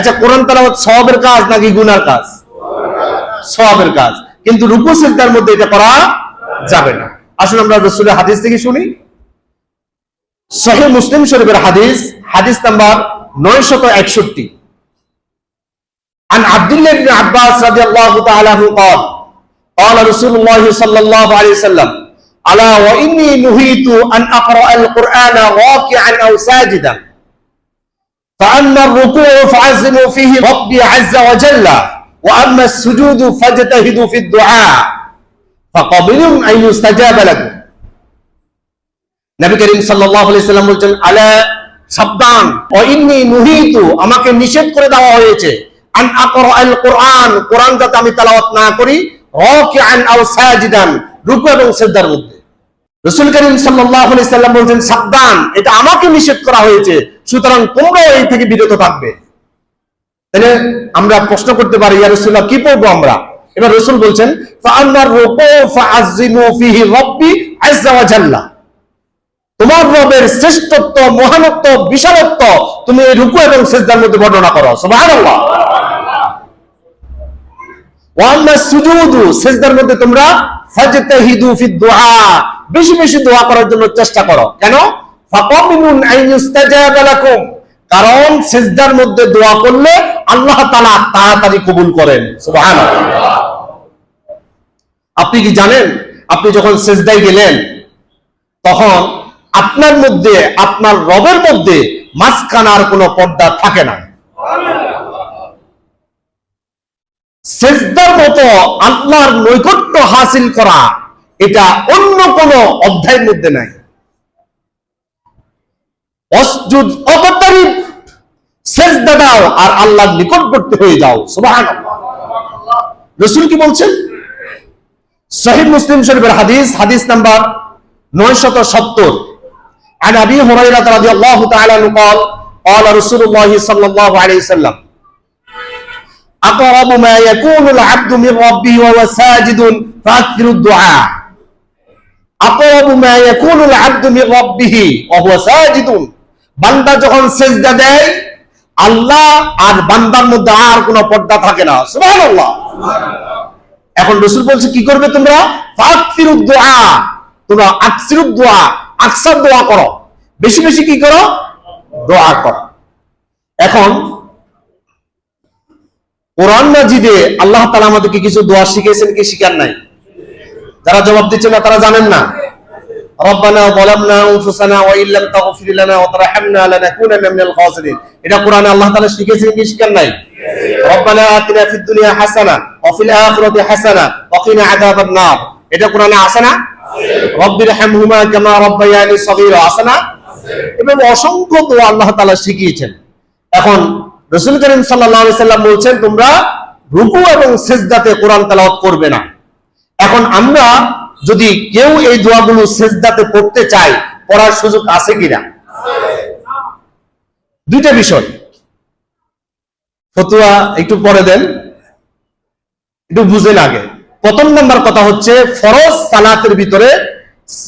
আচ্ছা কোরআন তেলাওয়াত সওয়াবের কাজ নাকি গুনার কাজ সওয়াবের কাজ কিন্তু রুকু সিজদার মধ্যে এটা করা যাবে না আসুন আমরা রসুলের হাদিস থেকে শুনি সহি মুসলিম শরীফের হাদিস হাদিস নাম্বার নয়শত একষট্টি عن عبد الله بن عباس رضي الله تعالى عنه قال قال رسول الله صلى الله عليه وسلم ألا وإني نهيت أن أقرأ القرآن راكعا أو ساجدا فأما الركوع فعزموا فيه ربي عز وجل وأما السجود فاجتهدوا في الدعاء فقبلوا أن يستجاب لكم নবী করিম সাল্লাল্লাহু আলাইহি সাল্লাম বলছেন আলা সাবধান ওয়াইন্নি নুহিতু আমাকে নিষেধ করে দেওয়া হয়েছে আন আকরা আল কোরআন কোরআন যাতে আমি তেলাওয়াত না করি রাকিআন আও সাজিদান রুকু এবং সিজদার মধ্যে রাসূল করিম সাল্লাল্লাহু আলাইহি সাল্লাম বলছেন সাবধান এটা আমাকে নিষেধ করা হয়েছে সুতরাং তোমরাও এই থেকে বিরত থাকবে। তাহলে আমরা প্রশ্ন করতে পারি, ইয়া রাসূলুল্লাহ, কি পড়ব আমরা? এবার রাসূল বলছেন তোমার রবের শ্রেষ্ঠত্ব, মহানত্ব, বিশালত্ব তুমি এই রুকু এবং সেজদার মধ্যে বর্ণনা করো। সুবহানাল্লাহ। সুজুদু, সেজদার মধ্যে তোমরা ফাজতাহিদু ফি দুআ বেশি বেশি দোয়া করার জন্য চেষ্টা করো। কেন? কারণ সেজদার মধ্যে দোয়া করলে আল্লাহ তাআলা তাড়াতাড়ি কবুল করেন। আপনি কি জানেন? আপনি যখন সেজদায় গেলেন, তখন আপনার মধ্যে, আপনার রবের মধ্যে মাঝখানার কোনো পর্দা থাকে না। সেজদার মতো আল্লাহর নৈকট্য হাসিল করা এটা অন্য কোন অধ্যায়ের মধ্যে নাই। অসজুদ অকতারি সেজদা দাও আর আল্লাহর নিকটবর্তী হয়ে যাও সুবহানাল্লাহ রসুল কি বলছেন সহিহ মুসলিম শরীফের হাদিস হাদিস নাম্বার নয়শত সত্তর عن ابي هريره رضي الله تعالى عنه قال قال رسول الله صلى الله عليه وسلم اقرب ما يكون العبد من ربه وهو ساجد فاكثر الدعاء اقرب ما يكون العبد من ربه وهو ساجد বান্দা যখন সেজদা দেয়, আল্লাহ আর বান্দার মধ্যে আর কোনো পর্দা থাকে না। সুবহানাল্লাহ। এখন রসুল বলছে, কি করবে তোমরা? দোয়া। তোমরা আকসিরুদ দোয়া, আকসার দোয়া করো। বেশি বেশি কি করো? দোয়া করো। এখন কোরআন মাজিদে আল্লাহ তাআলা আমাদেরকে কিছু দোয়া শিখিয়েছেন কি শিখার নাই? যারা জবাব দিচ্ছে না, তারা জানেন না। রব্বানা যালামনা শিখিয়েছেন নাই? রব্বানা আতিনা ফিদ দুনিয়া হাসানা ওয়া অসংখ্য দোয়া আল্লাহ তাআলা শিখিয়েছেন। এখন রসুল করিম সাল্লাম বলছেন, তোমরা রুকু এবং সিজদাতে কোরআন তেলাওয়াত করবে না। এখন আমরা যদি কেউ এই দোয়াগুলো সেজদাতে পড়তে চায়, পড়ার সুযোগ আছে কিনা? দুইটা বিষয়। ফতুয়া একটু পরে দেন। একটু বুঝেন আগে প্রথম নম্বর কথা হচ্ছে, ফরজ সালাতের ভিতরে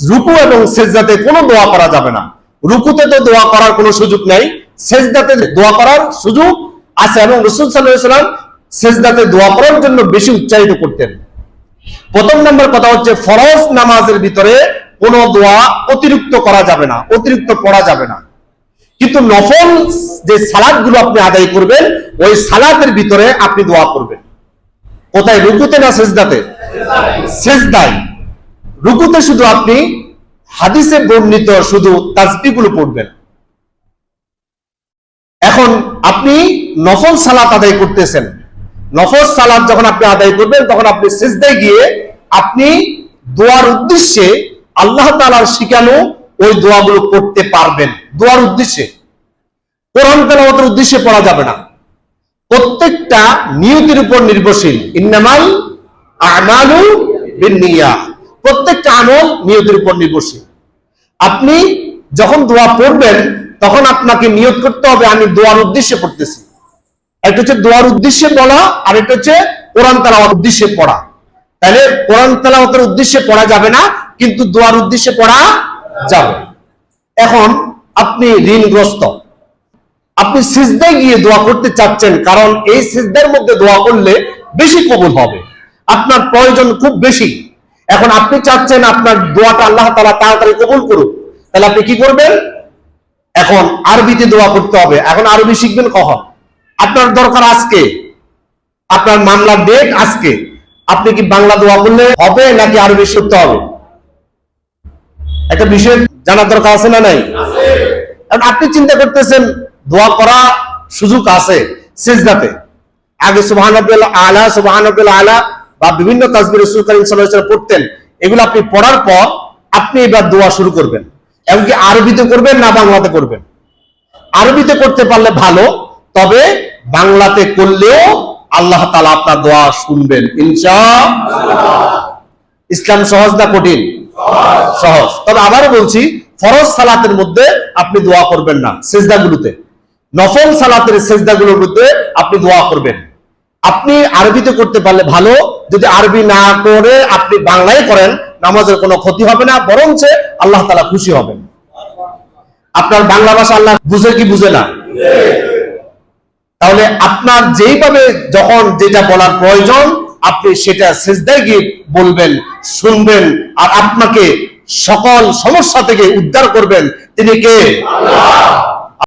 রুকু এবং সেজদাতে কোনো দোয়া করা যাবে না। রুকুতে তো দোয়া করার কোনো সুযোগ নাই, সেজদাতে দোয়া করার সুযোগ আছে এবং রসুল সাল্লাহ সাল্লাম সেজদাতে দোয়া করার জন্য বেশি উৎসাহিত করতেন। প্রথম নম্বর কথা হচ্ছে, ফরজ নামাজের ভিতরে কোনো দোয়া অতিরিক্ত করা যাবে না, অতিরিক্ত পড়া যাবে না। কিন্তু নফল যে সালাদগুলো আপনি আদায় করবেন, ওই সালাতের ভিতরে আপনি দোয়া করবেন। কোথায়? রুকুতে না সেজদাতে? সেজদাই রুকুতে শুধু আপনি হাদিসে বর্ণিত শুধু তাজবিগুলো পড়বেন। এখন আপনি নফল সালাত আদায় করতেছেন। নফল সালাত যখন আপনি আদায় করবেন, তখন আপনি সেজদায় গিয়ে আপনি দোয়ার উদ্দেশ্যে আল্লাহ তালার শিখানো ওই দোয়াগুলো করতে পারবেন। দোয়ার উদ্দেশ্যে। কোরআন তেলাওয়াতের উদ্দেশ্যে পড়া যাবে না। প্রত্যেকটা নিয়তির উপর নির্ভরশীল। ইন্নামাল আমালু বিন্নিয়া। প্রত্যেকটা আমল নিয়তির উপর নির্ভরশীল। আপনি যখন দোয়া পড়বেন, তখন আপনাকে নিয়ত করতে হবে, আমি দোয়ার উদ্দেশ্যে পড়তেছি। একটা হচ্ছে দোয়ার উদ্দেশ্যে বলা আর একটা হচ্ছে কোরআন তালাওয়াত উদ্দেশ্যে পড়া। তাহলে কোরআন তালাওয়াতের উদ্দেশ্যে পড়া যাবে না, কিন্তু দোয়ার উদ্দেশ্যে পড়া যাবে। এখন আপনি ঋণগ্রস্ত। আপনি সিজদায় গিয়ে দোয়া করতে চাচ্ছেন, কারণ এই সিজদার মধ্যে দোয়া করলে বেশি কবুল হবে। আপনার প্রয়োজন খুব বেশি। এখন আপনি চাচ্ছেন আপনার দোয়াটা আল্লাহ তালা তাড়াতাড়ি কবুল করুক। তাহলে আপনি কি করবেন? এখন আরবিতে দোয়া করতে হবে। এখন আরবি শিখবেন কখন? আপনার দরকার আজকে? আপনার মামলার ডেট আজকে? আপনি কি বাংলা দোয়া করলে হবে নাকি আরবি শিখতে হবে? একটা বিষয় জানার দরকার আছে না নাই? আপনি চিন্তা করতেছেন, দোয়া করা সুযোগ আছে সিজদাতে। আগে সুবহান আলা সুবহান আলা, বা বিভিন্ন তাসবিহ রাসূল কারীম পড়তেন, এগুলো আপনি পড়ার পর আপনি এবার দোয়া শুরু করবেন। এমনকি আরবিতে করবেন না বাংলাতে করবেন। আরবিতে করতে পারলে ভালো, তবে বাংলাতে করলেও আল্লাহ তাআলা আপনার দোয়া শুনবেন, ইনশাআল্লাহ। ইসলাম সহজ না কঠিন? সহজ। তবে আবারও বলছি, ফরজ সালাতের মধ্যে আপনি দোয়া করবেন না, সেজদাগুলোতে। নফল সালাতের সেজদাগুলোর মধ্যে আপনি দোয়া করবেন। আপনি আরবিতে করতে পারলে ভালো, যদি আরবি না করে আপনি বাংলায় করেন, নামাজের কোনো ক্ষতি হবে না, বরঞ্চ আল্লাহ তালা খুশি হবেন। আপনার বাংলা ভাষা আল্লাহ বুঝে কি বুঝে না? তাহলে আপনার যেইভাবে যখন যেটা বলার প্রয়োজন, আপনি সেটা সেজদায় গিয়ে বলবেন, শুনবেন, আর আপনাকে সকল সমস্যা থেকে উদ্ধার করবেন। তিনি কে?